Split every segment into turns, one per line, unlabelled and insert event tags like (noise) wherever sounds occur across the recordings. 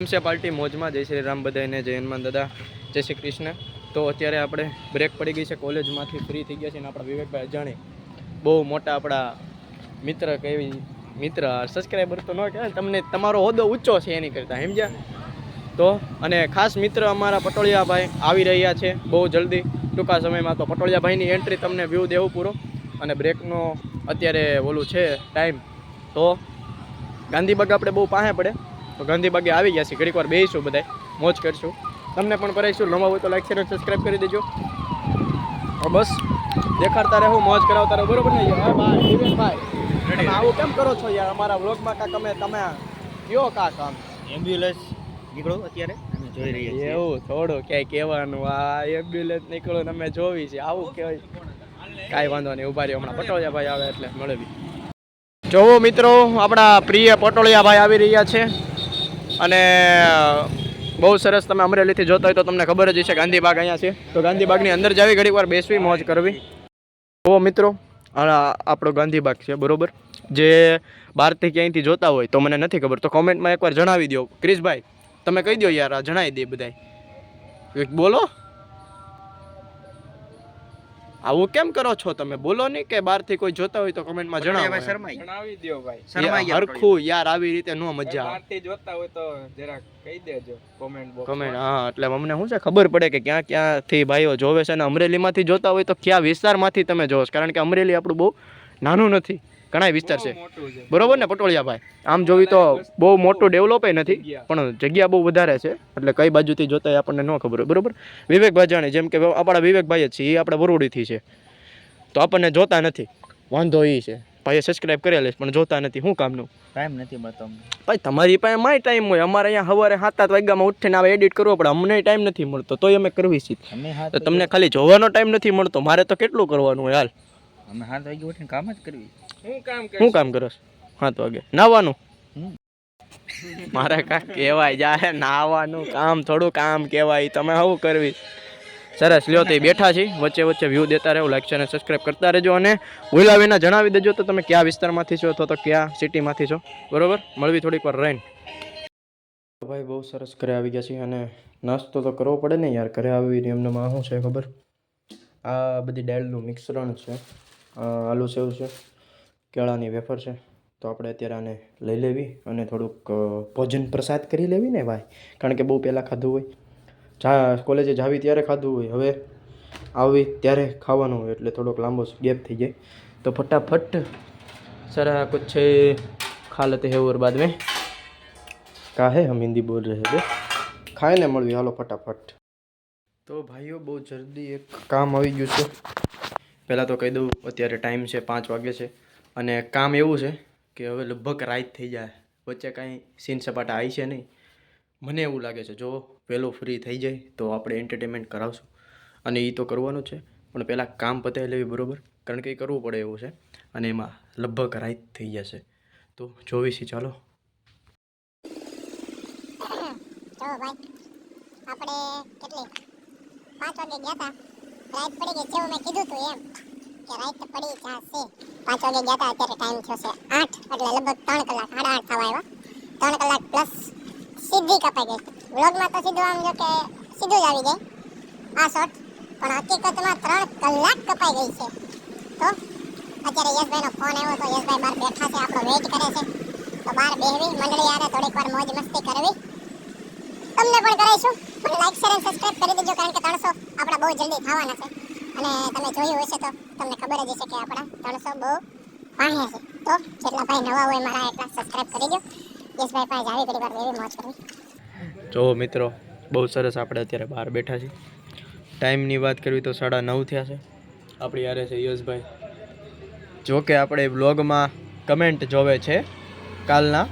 છે પાર્ટી મોજમાં જય શ્રી રામ બધાને જય હનુમાન દાદા, જય શ્રી કૃષ્ણ. તો અત્યારે આપણે બ્રેક પડી ગઈ છે કોલેજમાંથી ફ્રી થઈ ગયા છે અને આપણા વિવેકભાઈ અજાણી. બહુ મોટા આપણા મિત્ર કેવી મિત્ર સબસ્ક્રાઈબર તો ન કહેવાય, તમને તમારો હોદ્દો ઊંચો છે એની કરતાં, સમજ્યા? તો, અને ખાસ મિત્ર અમારા પટોળિયાભાઈ આવી રહ્યા છે બહુ જલ્દી, ટૂંકા સમયમાં તો પટોળિયાભાઈની એન્ટ્રી તમને વ્યૂ દેવું પૂરો. અને બ્રેકનો અત્યારે ઓલું છે ટાઈમ તો, ગાંધીબાગ આપણે બહુ પાસે પડે. તો ગાંધીબાગે આવી ગયા છીએ. ઘડીક વાર બેસીશું બધાય. મોજ કરશું. તમને પણ કરાવીશું નવા હોય તો લાઈક શેર સબસ્ક્રાઈબ કરી દેજો. બસ દેખાડતા રહો મોજ કરાવતા રહો. બરોબર ને ભાઈ દિવેશભાઈ આવું કેમ કરો છો યાર? અમારા વ્લોગમાં કાંક અમે તમે કયો કાંક આમ?
એમ્બ્યુલન્સ નીકળો અત્યારે. જોઈ રહ્યા છીએ.
એવું થોડું ક્યાંય કહેવાનું. આ એમ્બ્યુલન્સ નીકળો ને અમે જોવી છે આવું કહેવાય. કાંઈ વાંધો નહીં ઊભા રહ્યો. હમણાં પટોળિયા ભાઈ આવે એટલે મળવી જોવો મિત્રો આપણા પ્રિય પટોળિયા ભાઈ આવી રહ્યા છે. અને બહુ સરસ તમે અમરેલીથી જોતા હોય તો તમને ખબર જ છે ગાંધીબાગ અહીંયા છે. તો ગાંધીબાગની અંદર જાવી ઘડીક વાર બેસવી, મોજ કરવી. જુઓ મિત્રો આપણો ગાંધીબાગ છે, બરોબર? જે બહારથી ક્યાંયથી જોતા હોય તો મને નથી ખબર. તો કોમેન્ટમાં એકવાર જણાવી દો ક્રિશભાઈ, તમે કહી દો યાર, આ જણાવી દે બધાય. બોલો. આવું કેમ કરો છો તમે? બોલો નહીં કે બહારથી કોઈ જોતા હોય તો કમેન્ટમાં જણાવો
ભાઈ શરમાઈ.
જણાવી દો ભાઈ.
શરમાઈ
હરખું યાર આવી રીતે નો મજા
બહારથી જોતા હોય તો જરાક કહી દેજો કોમેન્ટ બોક્સ
કમેન્ટ હા એટલે અમને શું છે ખબર પડે કે ક્યાં ક્યાંથી ભાઈઓ જોવે છે અને અમરેલીમાંથી જોતા હોય તો કયા વિસ્તારમાંથી તમે જોવો કારણ કે અમરેલી આપણું બહુ નાનું નથી. ઘણા વિસ્તાર છે. બરોબર ને પટોળિયા ભાઈ? આમ જોવી તો બહુ મોટું ડેવલપ નથી પણ જગ્યા બહુ વધારે છે. એટલે કઈ બાજુથી જોતા આપણને ન ખબર હોય બરોબર? વિવેકભાઈ જાણે જેમ કે આપણા વિવેકભાઈ જ છે એ આપણા બરોડીથી છે. તો આપણને જોતા નથી. વાંધો એ છે. ભાઈએ સબસ્ક્રાઇબ કરેલી પણ જોતા નથી. શું કામનું?
ટાઈમ નથી મળતો
ભાઈ તમારી પાસે માય ટાઈમ હોય. અમારે અહીંયા સવારે સાત સાત વાગ્યામાં ઉઠીને આવે એડિટ કરવો પડે. અમને ટાઈમ નથી મળતો. તોય અમે કરવી છીએ તો તમને ખાલી જોવાનો ટાઈમ નથી મળતો. મારે તો કેટલું કરવાનું હોય હાલ?
અમે હાથ વાગે ઉઠીને કામ જ કરવી.
હું કામ
શું કામ કરો છો સાત વાગે નાવાનું મારા કાંક કહેવાય જાય નાવાનું કામ થોડું કામ કહેવાય તમે આવું કરવી? સરસ લ્યો તે બેઠા છે. વચ્ચે વચ્ચે વ્યૂ દેતા રહેવું લાઈક છે અને સબસ્ક્રાઈબ કરતા રહેજો અને ભૂલા વિના જણાવી દેજો તો તમે કયા વિસ્તારમાંથી છો અથવા તો કયા સિટીમાંથી છો. બરોબર? મળવી થોડીક વાર રહીને. ભાઈ બહુ સરસ ઘરે આવી ગયા છીએ અને નાસ્તો તો કરવો પડે ને યાર. ઘરે આવીને એમને માં શું છે ખબર? આ બધી દાળનું મિશ્રણ છે. આલુ સેવ છે, કેળાની વેફર છે, તો આપણે અત્યારે આને લઈ લેવી અને થોડુંક ભોજન પ્રસાદ કરી લેવી ને ભાઈ, કારણ કે બહુ પહેલાં ખાધું હોય. જા, કોલેજે જાવી ત્યારે ખાધું હોય, હવે આવી ત્યારે ખાવાનું હોય, એટલે થોડોક લાંબો ગેપ થઈ જાય. તો ફટાફટ, સારા કુછ ખા લેતે હે ઓર બાદ મેં. કાહે હમ હિન્દી બોલ રહે બે. ખાઈને મળવી, હાલો ફટાફટ. તો ભાઈઓ, બહુ જલ્દી એક કામ આવી ગયું છે. પહેલાં તો કહી દઉં, અત્યારે ટાઈમ છે પાંચ વાગે છે. અને કામ એવું છે કે હવે લગભગ રાત થઈ જાય. વચ્ચે કાંઈ સીન સપાટા આવી છે નહીં. મને એવું લાગે છે, જો વહેલો ફ્રી થઈ જાય તો આપણે એન્ટરટેનમેન્ટ કરાવશું. અને એ તો કરવાનું છે, પણ પહેલાં કામ પતાવી લેવી બરાબર. કારણ કે એ કરવું પડે એવું છે. અને એમાં લગભગ રાત થઈ જશે. તો જોવીશી ચાલો. (coughs)
આપણે કેટલી? પાંચ વાગે ગયા હતા રાત પડી ગઈ, જેવું મેં કીધું તું એમ. કે રાત પડી જશે. પાંચ વાગે ગયા હતા, અત્યારે ટાઈમ થયો છે આઠ, એટલે લગભગ ત્રણ કલાક, સાડા આઠ થવા આવ્યા. ત્રણ કલાક પ્લસ સીધી કપાઈ ગઈ. વ્લોગમાં તો સીધું આમ જો કે સીધું જ આવી ગઈ. આ શોટ પણ હકીકતમાં ત્રણ કલાક કપાઈ ગઈ છે. તો અત્યારે યશભાઈનો ફોન આવ્યો તો યશભાઈ બહાર બેઠા છે, આપણો વેઇટ કરે છે. તો બહાર બેહવી, મંડળી આરે થોડીક વાર મોજ મસ્તી કરવી. તમને પણ કરાવીશું. પણ લાઈક શેર અને સબસ્ક્રાઇબ કરી દેજો, કારણ કે ત્રણસો આપણા બહુ જલ્દી થવાના છે. અને તમે જોયું હશે તો તમને ખબર જ હશે કે આપણા ત્રણસો બહુ પાણી છે. તો જેટલા ભાઈ નવા હોય મારા એટલા સબસ્ક્રાઇબ કરી દો. યશભાઈ પાસે આવી ઘણી વાર એવી મોજ કરી.
જો મિત્રો, બહુ સરસ આપણે અત્યારે બહાર બેઠા છીએ. ટાઈમની વાત કરવી તો સાડા નવ થયા છે. આપણી યારે છે યશભાઈ જો કે આપણે બ્લોગમાં કમેન્ટ જોવે છે કાલના.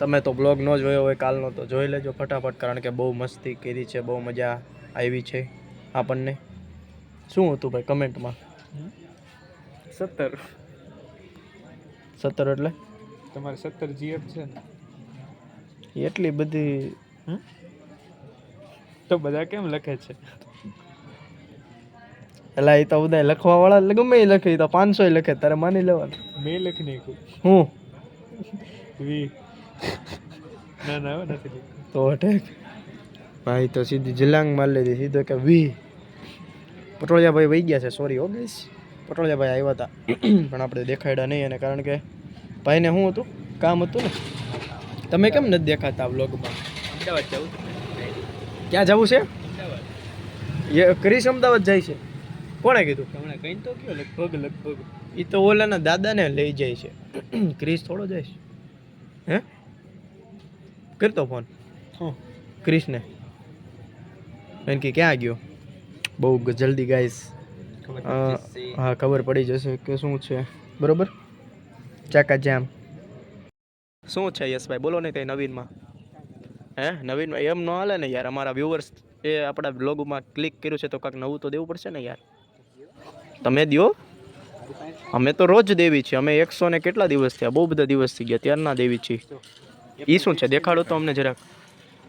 તમે તો બ્લોગ ન જોયો હોય કાલનો તો જોઈ લેજો ફટાફટ કારણ કે બહુ મસ્તી કરી છે બહુ મજા આવી છે આપણને. શું હતું ભાઈ કમેન્ટમાં?
સત્તર.
સત્તર એટલે?
તમારે સત્તર જીએફ છે ને.
એટલી બધી
તો બધા કેમ લખે છે?
એટલે એ તો બધા લખવા વાળા ગમે એ લખે તો પાંચસો લખે તારે માની લેવાનું.
મેં લખી નાખ્યું.
હું?
વી. ના ના નથી
તો અટેક. ભાઈ તો સીધી જલાંગ માર લીધી સીધો કે વી. પટોળિયા ભાઈ વહી ગયા છે સોરી હો ગઈશ પટોળિયા ભાઈ આવ્યા હતા પણ આપણે દેખાડ્યા નહીં અને કારણ કે ભાઈને શું હતું? કામ હતું ને. તમે કેમ નથી દેખાતા વ્લોગમાં
અમદાવાદ જવું
ક્યાં જવું છે? એ ક્રિશ અમદાવાદ જાય છે. કોણે કીધું?
હમણાં કઈ તો કયો લગભગ લગભગ.
એ તો ઓલાના દાદાને લઈ જાય છે. ક્રિશ થોડો જાય છે. હે? કરતો ફોન.
હા.
ક્રિશને. એમ કે ક્યાં ગયો? બહુ જલ્દી ગાઈસ. હા ખબર પડી જશે કે શું છે. બરોબર? ચાકા જામ. શું છે યશભાઈ? બોલો ને કંઈ નવીનમાં. હે? નવીનમાં એમ ન હાલે ને યાર. અમારા વ્યુઅર્સ એ આપણા બ્લોગમાં ક્લિક કર્યું છે તો કાંઈક નવું તો દેવું પડશે ને યાર. તમે દ્યો. અમે તો રોજ દેવી છીએ. અમે એકસો ને કેટલા દિવસ થયા? બહુ બધા દિવસ થઈ ગયા. ત્યારના દેવી છીએ. એ શું છે? દેખાડો તો અમને જરાક.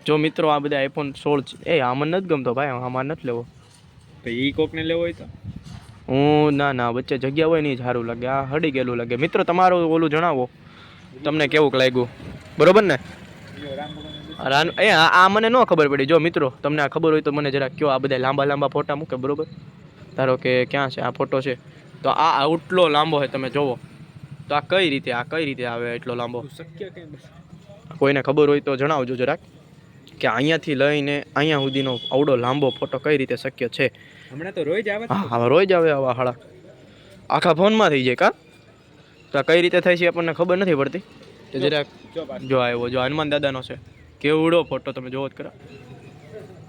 જો મિત્રો આ બધા આઈફોન સોળ છે. એ આમાં નથી ગમતો ભાઈ આમાં નથી લેવો.
તો એ કોકને લેવો હોય તો?
હું ના ના વચ્ચે જગ્યા હોય નહીં સારું લાગે. આ હડી ગયેલું લાગે. મિત્રો તમારું ઓલું જણાવો. તમને કેવું લાગ્યું? બરોબર ને? રાન એ આ મને ન ખબર પડી. જો મિત્રો તમને આ ખબર હોય તો મને જરા કયો. આ બધા લાંબા લાંબા ફોટા મૂકે બરોબર? ધારો કે ક્યાં છે? આ ફોટો છે. તો આ આટલો લાંબો હોય તમે જોવો. તો આ કઈ રીતે આ કઈ રીતે આવે એટલો લાંબો?
શક્ય કેમ
કોઈને ખબર હોય તો જણાવજો જરાક કે અહીંયાથી લઈને અહીંયા સુધીનો આવડો લાંબો ફોટો કઈ રીતે શક્ય છે?
હમણાં તો રોજ આવે
હા હવે રોજ આવે આવા હાળા આખા ફોનમાં થઈ જાય કા? તો કઈ રીતે થાય છે આપણને ખબર નથી પડતી. તો જરાક
જો.
આવ્યો જો હનુમાન દાદાનો છે. કેવડો ફોટો તમે જોવો જ કરો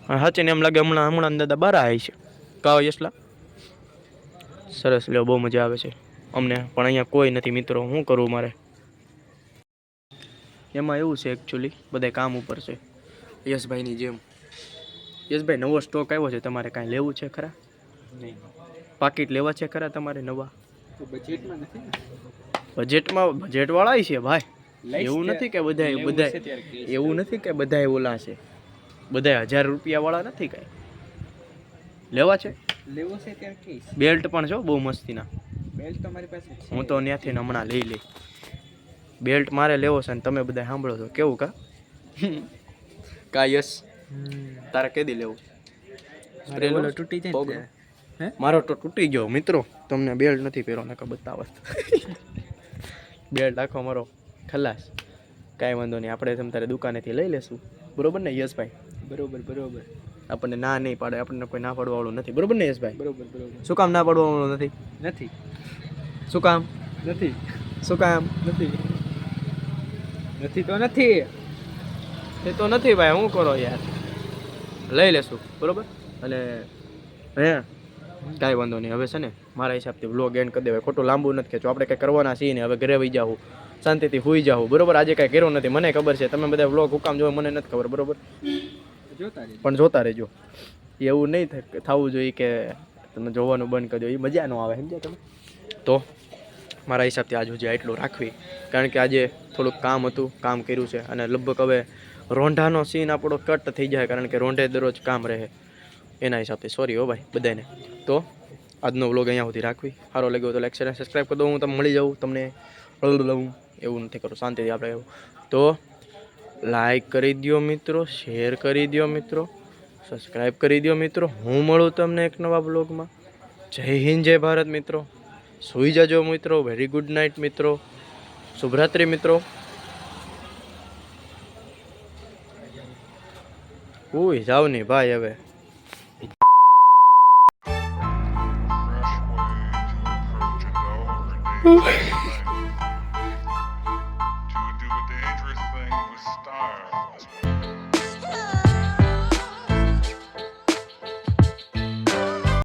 હા, સાચીને એમ લાગે હમણાં હમણાં દાદા બાર આવી છે. કાવ યશલા સરસ લ્યો બહુ મજા આવે છે. અમને પણ અહીંયા કોઈ નથી મિત્રો શું કરું મારે? એમાં એવું છે એકચ્યુઅલી બધા કામ ઉપર છે. યશભાઈની જેમ. યશભાઈ નવો સ્ટોક આવ્યો છે તમારે કાંઈ લેવું છે ખરા?
નહીં.
પાકીટ લેવા છે ખરા તમારે નવા?
બજેટમાં નથી
બજેટમાં બજેટવાળા છે ભાઈ. એવું નથી કે બધા બધા. એવું નથી કે બધા ઓલા છે. બધા હજાર રૂપિયા વાળા નથી કાંઈ. લેવા છે?
લેવો છે
બેલ્ટ પણ છો બહુ મસ્તીના.
બેલ્ટ તો મારી પાસે
હું તો ત્યાંથી હમણાં લઈ લઈ બેલ્ટ મારે લેવો છે ને તમે બધા સાંભળો છો. કેવું કા? કા યસ? તારે કેદી લેવું?
તૂટી જાય ને.
મારો તો તૂટી ગયો મિત્રો. તમને બેલ્ટ નથી પહેરો નકર બતાવત. બેલ્ટ આખો મારો ખલાસ. કાંઈ વાંધો નહીં આપણે તમ તારે દુકાનેથી લઈ લેશું. બરોબર ને યશભાઈ?
બરોબર બરોબર.
આપણને ના નહીં પાડે આપણને કોઈ ના પાડવાવાળું નથી. બરોબર ને યશભાઈ?
બરોબર બરોબર.
શું કામ ના પાડવાવાળું નથી?
નથી.
શું કામ?
નથી.
શું કામ?
નથી. નથી તો નથી.
એ તો નથી ભાઈ હું કરો યાર? લઈ લેશું બરોબર? અને હે કાંઈ વાંધો નહીં. હવે છે ને મારા હિસાબથી બ્લોગ એન્ડ કરી દેવાય. ખોટું લાંબુ નથી ખેંચો આપણે કંઈ કરવાના છીએ ને હવે ઘરે વહી જાઉં શાંતિથી હુઈ જાઉં બરોબર? આજે કાંઈ કર્યું નથી. મને ખબર છે. તમે બધા બ્લોગ હુકામ જોવો મને નથી ખબર બરોબર?
જોતા
પણ જોતા રહેજો. એવું નહીં થવું જોઈએ કે તમે જોવાનું બંધ કરજો. દો એ મજા ન આવે સમજ્યા તમે? તો મારા હિસાબથી આજ સુધી આટલું રાખવી. કારણ કે આજે થોડુંક કામ હતું, કામ કર્યું છે અને લગભગ હવે રોંઢાનો સીન આપણો કટ થઈ જાય કારણ કે રોંઢે દરરોજ કામ રહે. એના હિસાબથી સોરી હો ભાઈ બધાને તો આજનો વ્લોગ અહીંયા સુધી રાખવી. સારો લાગ્યો તો લાઈક શેર સબસ્ક્રાઈબ કરી દો. હું તમને મળી જાઉં, તમને લઉં એવું નથી કરું શાંતિથી આપણે એવું. તો લાઈક કરી દો મિત્રો શેર કરી દો મિત્રો સબસ્ક્રાઈબ કરી દો મિત્રો. હું મળું તમને એક નવા બ્લોગમાં જય હિન્દ, જય ભારત મિત્રો. સુઈ જજો મિત્રો વેરી ગુડ નાઇટ મિત્રો શુભરાત્રિ મિત્રો. ઉઈ જાવ નહીં ભાઈ હવે.
Over (laughs)